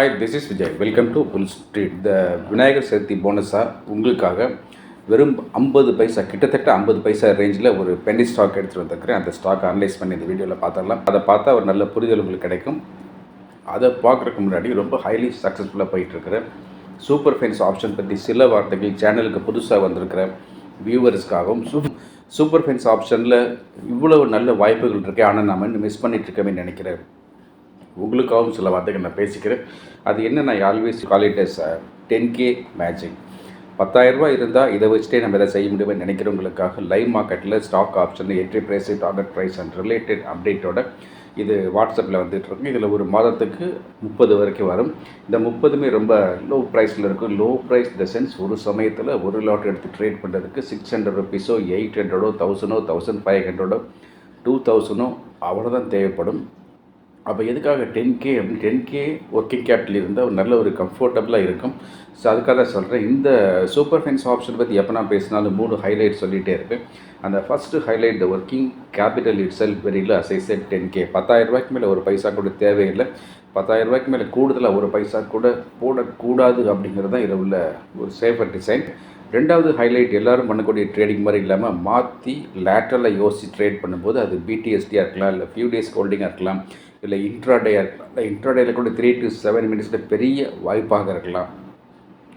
Hi this is Vijay welcome to bull street the Vinayagar Chaturthi போனஸாக உங்களுக்காக வெறும் ஐம்பது பைசா கிட்டத்தட்ட ஐம்பது பைசா ரேஞ்சில் ஒரு பென்னி ஸ்டாக் எடுத்துகிட்டு வந்திருக்கிறேன். அந்த ஸ்டாக் அனலைஸ் பண்ணி இந்த வீடியோவில் பார்த்துடலாம். அதை பார்த்தா ஒரு நல்ல புரிதல் உங்களுக்கு கிடைக்கும். அதை பார்க்குறதுக்கு முன்னாடி ரொம்ப ஹைலி சக்ஸஸ்ஃபுல்லாக போயிட்டுருக்கிறேன் சூப்பர் ஃபைன்ஸ் ஆப்ஷன் பற்றி சில வார்த்தைகள் சேனலுக்கு புதுசாக வந்திருக்கிற வியூவர்ஸ்க்காகவும் சூ சூப்பர் ஃபைன்ஸ் ஆப்ஷனில் இவ்வளவு நல்ல வாய்ப்புகள் இருக்கு. ஆனால் நம்ம இன்னும் மிஸ் பண்ணிகிட்ருக்கவே நினைக்கிறேன். உங்களுக்காகவும் சில வார்த்தைகள் நான் பேசிக்கிறேன். அது என்ன நான் always qualities ten K matching பத்தாயிரரூபா இருந்தால் இதை வச்சுட்டே நம்ம எதை செய்ய முடியும்னு நினைக்கிறவங்களுக்காக லைவ் மார்க்கெட்டில் stock option entry price target price and related அப்டேட்டோட இது வாட்ஸ்அப்பில் வந்துட்டுருக்கு இதில் ஒரு மாதத்துக்கு முப்பது வரைக்கும் வரும். இந்த முப்பதுமே ரொம்ப லோ ப்ரைஸில் இருக்கும் லோ ப்ரைஸ் த சென்ஸ் ஒரு சமயத்தில் ஒரு லாட் எடுத்து ட்ரேட் பண்ணுறதுக்கு சிக்ஸ் ஹண்ட்ரட் ருபீஸோ எயிட் ஹண்ட்ரடோ தௌசண்டோ தௌசண்ட் ஃபைவ் ஹண்ட்ரடோ டூ தௌசண்டோ அவ்வளோதான் தேவைப்படும். அப்போ எதுக்காக டென் கே அப்படின்னு டென் கே ஒர்க்கிங் கேபிட்டல் இருந்தால் ஒரு நல்ல ஒரு கம்ஃபர்டபுளாக இருக்கும். ஸோ அதுக்காக தான் சொல்கிறேன் இந்த சூப்பர் ஃபைன்ஸ் ஆப்ஷன் பற்றி எப்போ நான் பேசினாலும் மூணு ஹைலைட் சொல்லிகிட்டே இருப்பேன். அந்த first highlight the working capital itself வெரியில் asset ten K பத்தாயிரம் ரூபாய்க்கு மேலே ஒரு பைசா கூட தேவையில்லை. பத்தாயிரம் ரூபாய்க்கு மேலே கூடுதலாக ஒரு பைசா கூட போடக்கூடாது அப்படிங்கிறது தான் இதில் உள்ள ஒரு சேஃபர் டிசைன் ரெண்டாவது ஹைலைட் எல்லாரும் பண்ணக்கூடிய ட்ரேடிங் மாதிரி இல்லாமல் மாற்றி லேட்டரில் யோசித்து ட்ரேட் பண்ணும்போது அது பிடிஎஸ்டியாக இருக்கலாம் இல்லை ஃபியூ டேஸ் ஹோல்டிங்காக இருக்கலாம். இல்லை இன்ட்ராடேயாக இருக்கலாம் இல்லை இன்ட்ராடேயில் கூட த்ரீ டு செவன் மினிட்ஸில் பெரிய வாய்ப்பாக இருக்கலாம்.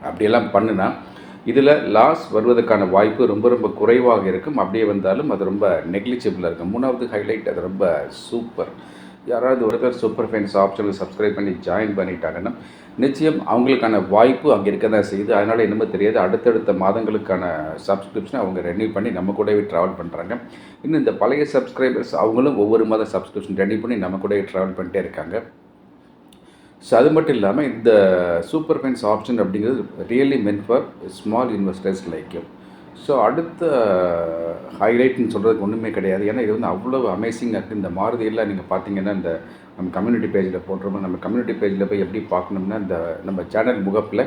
அப்படியெல்லாம் பண்ணுனா இதில் லாஸ் வருவதற்கான வாய்ப்பு ரொம்ப ரொம்ப குறைவாக இருக்கும். அப்படியே வந்தாலும் அது ரொம்ப நெக்லிஜிபிளாக இருக்கும். மூணாவது ஹைலைட் அது ரொம்ப சூப்பர் யாராவது ஒருத்தர் சூப்பர் ஃபைன்ஸ் ஆப்ஷனில் சப்ஸ்கிரைப் பண்ணி ஜாயின் பண்ணிட்டாங்கன்னா நிச்சயம் அவங்களுக்கான வாய்ப்பு அங்கே இருக்க தான் செய்யுது. அதனால் என்னமோ தெரியாது. அடுத்தடுத்த மாதங்களுக்கான சப்ஸ்கிரிப்ஷனை அவங்க ரெனியூ பண்ணி நம்ம கூடவே ட்ராவல் பண்ணுறாங்க இன்னும் இந்த பழைய சப்ஸ்கிரைபர்ஸ் அவங்களும் ஒவ்வொரு மாதம் சப்ஸ்கிரிப்ஷன் ரெனியூ பண்ணி நம்ம கூடவே ட்ராவல் பண்ணிட்டே இருக்காங்க. ஸோ அது மட்டும் இல்லாமல் இந்த சூப்பர் ஃபைன்ஸ் ஆப்ஷன் அப்படிங்கிறது really meant for small investors like you so அடுத்த ஹைலைட்னு சொல்கிறதுக்கு ஒன்றுமே கிடையாது. ஏன்னா இது வந்து அவ்வளோ அமேசிங்காக இருக்குது இந்த மாறுதியெல்லாம் நீங்கள் பார்த்தீங்கன்னா இந்த நம்ம கம்யூனிட்டி பேஜில் போட்டுருவோம் நம்ம கம்யூனிட்டி பேஜில் போய் எப்படி பார்க்கணும்னா இந்த நம்ம சேனல் முகப்பில்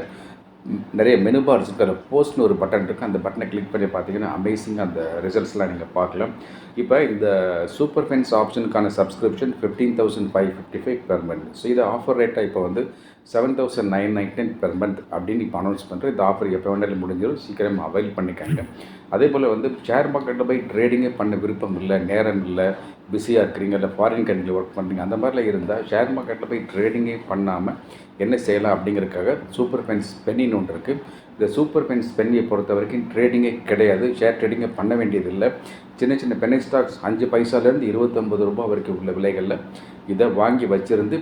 நிறைய மெனு பார்ஸ் இருக்கிற போஸ்ட்னு ஒரு பட்டன் இருக்குது அந்த பட்டனை கிளிக் பண்ணி பார்த்தீங்கன்னா அமேசிங்காக அந்த ரிசல்ட்ஸ்லாம் நீங்கள் பார்க்கலாம். இப்போ இந்த super fence ஆப்ஷனுக்கான subscription fifteen thousand five fifty five per month so இது ஆஃபர் ரேட்டாக இப்போ வந்து seven thousand nine nineteen per month அப்படின்னு இப்போ அனௌன்ஸ் பண்ணுறேன் இந்த ஆஃபர் எப்போ வேண்டாலும் முடிஞ்சிடும் சீக்கிரம் அவைல் பண்ணிக்காங்க. அதே போல் வந்து ஷேர் மார்க்கெட்டில் போய் ட்ரேடிங்கே பண்ண விருப்பம் இல்லை நேரம் இல்லை பிஸியாக இருக்கிறீங்க இல்லை ஃபாரின் கண்ட்ரியில் ஒர்க் பண்ணுறீங்க அந்த மாதிரிலாம் இருந்தால் ஷேர் மார்க்கெட்டில் போய் ட்ரேடிங்கே பண்ணாமல் என்ன செய்யலாம் அப்படிங்கிறதுக்காக சூப்பர் பென்ஸ் பென்னின்னு ஒன்று இருக்குது இந்த சூப்பர் ஃபென்ஸ் பென்னியை பொறுத்த வரைக்கும் ட்ரேடிங்கே கிடையாது. ஷேர் ட்ரேடிங்கே பண்ண வேண்டியதில்லை. சின்ன சின்ன பென்னி ஸ்டாக்ஸ் அஞ்சு பைசாலேருந்து இருபத்தொம்பது ரூபாய் வரைக்கும் உள்ள விலைகளில் இதை வாங்கி வச்சுருந்து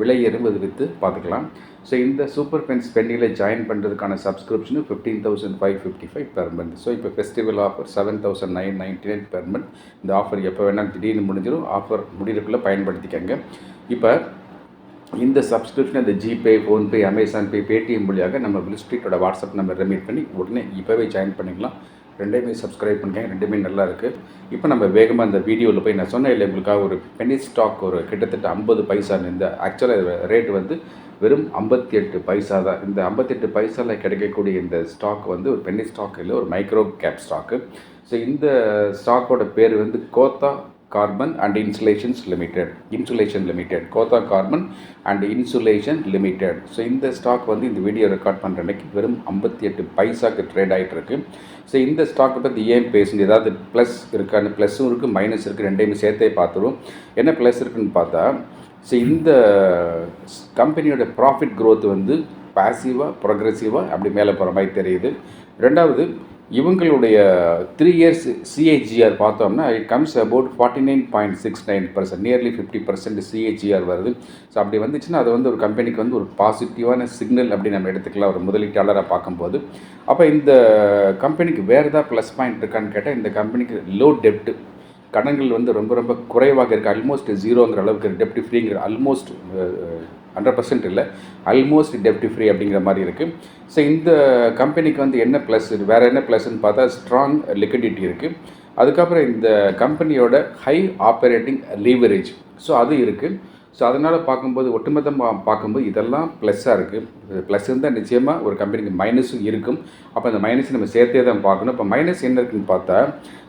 விலை எறும்பது விற்று பார்த்துக்கலாம். ஸோ இந்த சூப்பர் பென்ஸ் பென்னியில் ஜாயின் பண்ணுறதுக்கான subscription fifteen thousand five fifty five per month so இப்போ festival offer seven thousand nine ninety nine per month இந்த ஆஃபர் எப்போ வேணாலும் திடீர்னு முடிஞ்சிடும் ஆஃபர் முடிகிறதுக்குள்ளே பயன்படுத்திக்கங்க. இப்போ இந்த சப்ஸ்கிரிப்ஷன் இந்த GPay PhonePe Amazon Pay Paytm வழியாக நம்ம ஸ்ட்ரீட்டோட வாட்ஸ்அப் நம்பர் ரெமீட் பண்ணி உடனே இப்போவே ஜாயின் பண்ணிக்கலாம். ரெண்டுமே சப்ஸ்கிரைப் பண்ணிக்கங்க ரெண்டுமே நல்லா இருக்குது இப்போ நம்ம வேகமாக அந்த வீடியோவில் போய் நான் சொன்னேன் இல்லை உங்களுக்காக ஒரு பெனி ஸ்டாக் ஒரு கிட்டத்தட்ட ஐம்பது பைசா இந்த ஆக்சுவலாக ரேட் வந்து வெறும் ஐம்பத்தி எட்டு பைசா தான். இந்த ஐம்பத்தெட்டு பைசாவில் கிடைக்கக்கூடிய இந்த ஸ்டாக் வந்து ஒரு பென்னி ஸ்டாக் இல்லை ஒரு மைக்ரோ கேப் ஸ்டாக்கு ஸோ இந்த ஸ்டாக்கோட பேர் வந்து Kotha Carbon and Insulations Limited. Insulation Limited. Kotha Carbon and Insulation Limited. So இந்த ஸ்டாக் வந்து இந்த வீடியோ ரெக்கார்ட் பண்ணுற அன்றைக்கி வெறும் ஐம்பத்தி எட்டு பைசாக்கு ட்ரேட் ஆகிட்டு இருக்கு ஸோ இந்த ஸ்டாக்கை பற்றி ஏன் பேசுங்க ஏதாவது ப்ளஸ் இருக்கான்னு ப்ளஸ்ஸும் இருக்குது மைனஸ் இருக்குது ரெண்டையுமே சேர்த்தே பார்த்துருவோம். என்ன ப்ளஸ் இருக்குன்னு பார்த்தா ஸோ இந்த கம்பெனியோட ப்ராஃபிட் க்ரோத் வந்து பாசிவாக ப்ரொக்ரெசிவாக அப்படி மேலே போகிற மாதிரி தெரியுது. ரெண்டாவது இவங்களுடைய த்ரீ இயர்ஸ் சிஏஜிஆர் பார்த்தோம்னா it comes about forty nine point six nine percent nearly fifty percent CAGR வருது. ஸோ அப்படி வந்துச்சுன்னா அது வந்து ஒரு கம்பெனிக்கு வந்து ஒரு பாசிட்டிவான சிக்னல் அப்படி நம்ம எடுத்துக்கலாம் ஒரு முதலீட்டாளராக பார்க்கும்போது. அப்போ இந்த கம்பெனிக்கு வேறு ஏதாவது ப்ளஸ் பாயிண்ட் இருக்கான்னு கேட்டால் இந்த கம்பெனிக்கு லோ டெப்ட்டு கடன்கள் வந்து ரொம்ப ரொம்ப குறைவாக இருக்குது ஆல்மோஸ்ட் ஜீரோங்கிற அளவுக்கு டெப்டி ஃப்ரீங்கிற ஆல்மோஸ்ட் ஹண்ட்ரட் பர்சன்ட் இல்லை. ஆல்மோஸ்ட் டெப்டி ஃப்ரீ அப்படிங்கிற மாதிரி இருக்குது ஸோ இந்த கம்பெனிக்கு வந்து என்ன ப்ளஸ் வேறு என்ன ப்ளஸ்ன்னு பார்த்தா ஸ்ட்ராங் லிக்விடிட்டி இருக்குது அதுக்கப்புறம் இந்த கம்பெனியோட ஹை ஆப்ரேட்டிங் லீவரேஜ் ஸோ அது இருக்குது ஸோ அதனால் பார்க்கும்போது ஒட்டுமொத்தமாக பார்க்கும்போது இதெல்லாம் ப்ளஸ்ஸாக இருக்குது ப்ளஸ் இருந்தால் நிச்சயமாக ஒரு கம்பெனிக்கு மைனஸும் இருக்கும். அப்போ அந்த மைனஸ் நம்ம சேர்த்தே தான் பார்க்கணும். இப்போ மைனஸ் என்ன இருக்குன்னு பார்த்தா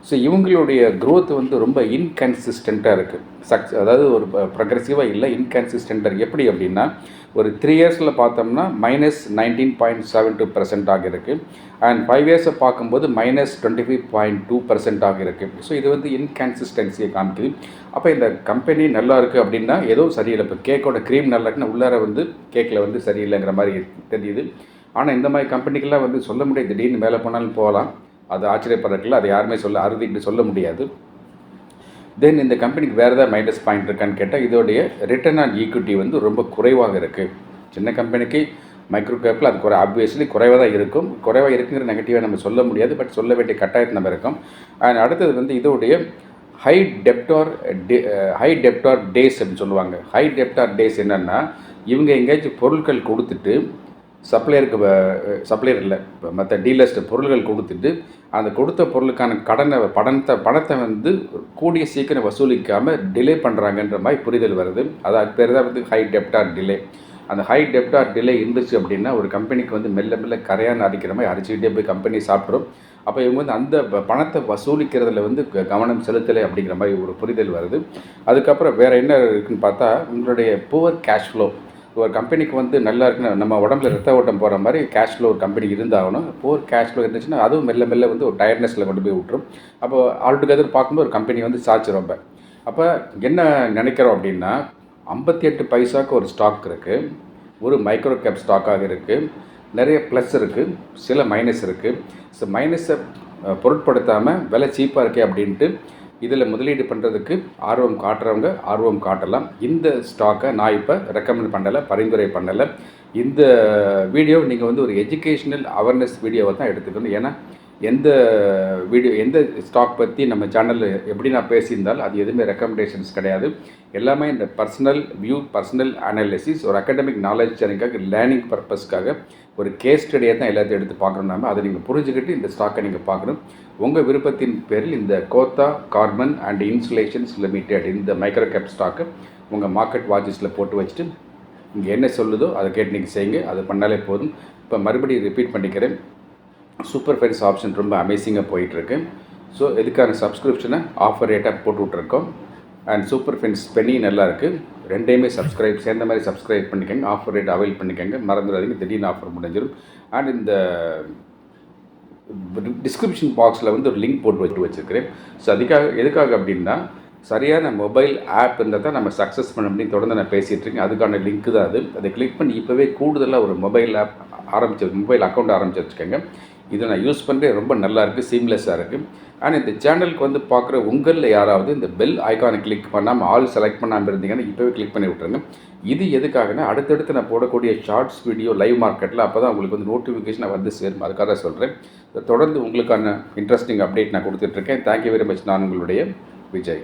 ஸோ இவங்களுடைய க்ரோத் வந்து ரொம்ப இன்கன்சிஸ்டண்ட்டாக இருக்குது சக்ஸ் அதாவது ஒரு ப்ரக்ரெசிவாக இல்லை இன்கன்சிஸ்டண்ட்டாக எப்படி அப்படின்னா ஒரு த்ரீ இயர்ஸில் பார்த்தோம்னா minus nineteen point seven two பர்சன்டாக இருக்குது அண்ட் ஃபைவ் இயர்ஸை பார்க்கும்போது minus twenty five point two பர்சன்டாக இருக்குது ஸோ இது வந்து இன்கன்சிஸ்டன்சியை காமிக்குது. அப்போ இந்த கம்பெனி நல்லா இருக்குது அப்படின்னா ஏதோ சரியில்லை. இப்போ கேக்கோட க்ரீம் நல்லா இருக்குன்னா உள்ளார வந்து கேக்கில் வந்து சரியில்லைங்கிற மாதிரி தெரியுது. ஆனால் இந்த மாதிரி கம்பெனிக்கெல்லாம் வந்து சொல்ல முடியாது. திடீர்னு மேலே போனாலும் போகலாம். அது ஆச்சரியப்படுறதுல அதை யாருமே சொல்ல அறுதிட்டு சொல்ல முடியாது. தென் இந்த கம்பெனிக்கு வேறு ஏதாவது மைனஸ் பாயிண்ட் இருக்கான்னு கேட்டால் இதோடைய ரிட்டர்ன் ஆன் ஈக்விட்டி வந்து ரொம்ப குறைவாக இருக்குது சின்ன கம்பெனிக்கு மைக்ரோ கேப்பில் அது குறை ஆப்வியஸ்லி குறைவாக தான் இருக்கும். குறைவாக இருக்குங்கிற நெகட்டிவாக நம்ம சொல்ல முடியாது பட் சொல்ல வேண்டிய கட்டாயத்தில் நம்ம இருக்கும். அண்ட் அடுத்தது வந்து இதோடைய high debtor day high debtor days அப்படின்னு சொல்லுவாங்க. ஹை டெப்டார் டேஸ் என்னென்னா இவங்க எங்கேயாச்சும் பொருட்கள் கொடுத்துட்டு சப்ளையருக்கு சப்ளையர் இல்லை. இப்போ மற்ற டீலர்ஸ்ட்டு பொருள்கள் கொடுத்துட்டு அந்த கொடுத்த பொருளுக்கான கடனை பணத்தை பணத்தை வந்து கூடிய சீக்கிரம் வசூலிக்காமல் டிலே பண்ணுறாங்கன்ற மாதிரி புரிதல் வருது. அதாவது பேர் தான் வந்து ஹை டெப்டார் டிலே அந்த ஹை டெப்டார் டிலே இருந்துச்சு அப்படின்னா ஒரு கம்பெனிக்கு வந்து மெல்ல மெல்ல கரையான அடிக்கிற மாதிரி அடிச்சுக்கிட்டே போய் கம்பெனி சாப்பிட்றோம் அப்போ இவங்க வந்து அந்த பணத்தை வசூலிக்கிறதுல வந்து க- கவனம் செலுத்தலை அப்படிங்கிற மாதிரி ஒரு புரிதல் வருது. அதுக்கப்புறம் வேறு என்ன இருக்குதுன்னு பார்த்தா உங்களுடைய புவர் கேஷ் ஃப்ளோ ஒரு கம்பெனிக்கு வந்து நல்லா இருக்குன்னு நம்ம உடம்புல ரத்த ஓட்டம் போகிற மாதிரி கேஷ் ஃப்ளோ ஒரு கம்பெனிக்கு இருந்தாகணும். போர் கேஷ் ஃப்ளோ இருந்துச்சுன்னா அதுவும் மெல்ல மெல்ல வந்து ஒரு டயர்ட்னஸில் கொண்டு போய் விட்டுரும். அப்போ ஆல்டுகெதர் பார்க்கும்போது ஒரு கம்பெனி வந்து சாச்சு ரொம்ப. அப்போ என்ன நினைக்கிறோம் அப்படின்னா ஐம்பத்தி எட்டு பைசாவுக்கு ஒரு ஸ்டாக் இருக்குது ஒரு மைக்ரோ கேப் ஸ்டாக்காக இருக்குது நிறைய ப்ளஸ் இருக்குது சில மைனஸ் இருக்குது ஸோ மைனஸை பொருட்படுத்தாமல் விலை சீப்பாக இருக்கே அப்படின்ட்டு இதில் முதலீடு பண்ணுறதுக்கு ஆர்வம் காட்டுறவங்க ஆர்வம் காட்டலாம். இந்த ஸ்டாக்கை நான் இப்போ ரெக்கமெண்ட் பண்ணலை பரிந்துரை பண்ணலை. இந்த வீடியோ நீங்கள் வந்து ஒரு எஜுகேஷ்னல் அவேர்னஸ் வீடியோவை தான் எடுத்துக்கணும். ஏன்னா எந்த வீடியோ எந்த ஸ்டாக் பற்றி நம்ம சேனலில் எப்படி நான் பேசியிருந்தால் அது எதுவுமே ரெக்கமெண்டேஷன்ஸ் கிடையாது. எல்லாமே இந்த பர்சனல் வியூ பர்சனல் அனாலிசிஸ் ஒரு அகடமிக் நாலேஜ் எனக்காக லேர்னிங் பர்பஸ்க்காக ஒரு கேஸ் ஸ்டடியாக தான் எல்லாத்தையும் எடுத்து பார்க்கணும் அதை நீங்கள் புரிஞ்சுக்கிட்டு இந்த ஸ்டாக்கை நீங்கள் பார்க்கணும். உங்கள் விருப்பத்தின் பேரில் இந்த Kotha Carbon and Insulations Limited இந்த மைக்ரோ கேப் ஸ்டாக்கு உங்கள் மார்க்கெட் வாட்சஸில் போட்டு வச்சுட்டு இங்கே என்ன சொல்லுதோ அதை கேட்டு நீங்கள் செய்யுங்க. அது பண்ணாலே போதும். இப்போ மறுபடியும் ரிப்பீட் பண்ணிக்கிறேன். சூப்பர் ஃபென்ஸ் ஆப்ஷன் ரொம்ப அமேசிங்காக போயிட்டுருக்கு. ஸோ இதுக்கான சப்ஸ்கிரிப்ஷனை ஆஃபர் ரேட்டாக போட்டு விட்ருக்கோம் அண்ட் சூப்பர் ஃபென்ஸ் பெனி நல்லாயிருக்கு ரெண்டையுமே சப்ஸ்கிரைப் சேர்ந்த மாதிரி சப்ஸ்கிரைப் பண்ணிக்கோங்க. ஆஃபர் ரேட் அவைல் பண்ணிக்கோங்க. மறந்துடாதீங்க. திடீர்னு ஆஃபர் முடிஞ்சிடும் அண்ட் இந்த டிஸ்கிரிப்ஷன் பாக்ஸில் வந்து ஒரு லிங்க் போட்டு வச்சு வச்சுருக்கிறேன். ஸோ அதுக்காக எதுக்காக அப்படின்னா சரியான மொபைல் ஆப் இருந்தால் தான் நம்ம சக்ஸஸ் பண்ண முடியும். தொடர்ந்து நான் பேசிகிட்டு இருக்கேன். அதுக்கான லிங்க் தான் அது. அதை கிளிக் பண்ணி இப்போவே கூடுதலாக ஒரு மொபைல் ஆப் ஆரம்பிச்சு மொபைல் அக்கௌண்ட் ஆரம்பிச்சு வச்சுக்கோங்க. இதை நான் யூஸ் பண்ணுறேன் ரொம்ப நல்லா இருக்குது சீம்லெஸ்ஸாக இருக்குது ஆனால் இந்த சேனலுக்கு வந்து பார்க்குற உங்களில் யாராவது இந்த பெல் ஐக்கானை கிளிக் பண்ணாமல் ஆல் செலக்ட் பண்ணாமல் இருந்தீங்கன்னா இப்போவே கிளிக் பண்ணி விட்ருங்க இது எதுக்காகனா அடுத்தடுத்து நான் போடக்கூடிய ஷார்ட்ஸ் வீடியோ லைவ் மார்க்கெட்டில் அப்போ தான் உங்களுக்கு வந்து நோட்டிஃபிகேஷன் வந்து சேரும். அதுக்காக சொல்கிறேன் தொடர்ந்து உங்களுக்கான இன்ட்ரெஸ்டிங் அப்டேட் நான் கொடுத்துட்ருக்கேன் தேங்க்யூ வெரி மச் நான் உங்களுடைய விஜய்.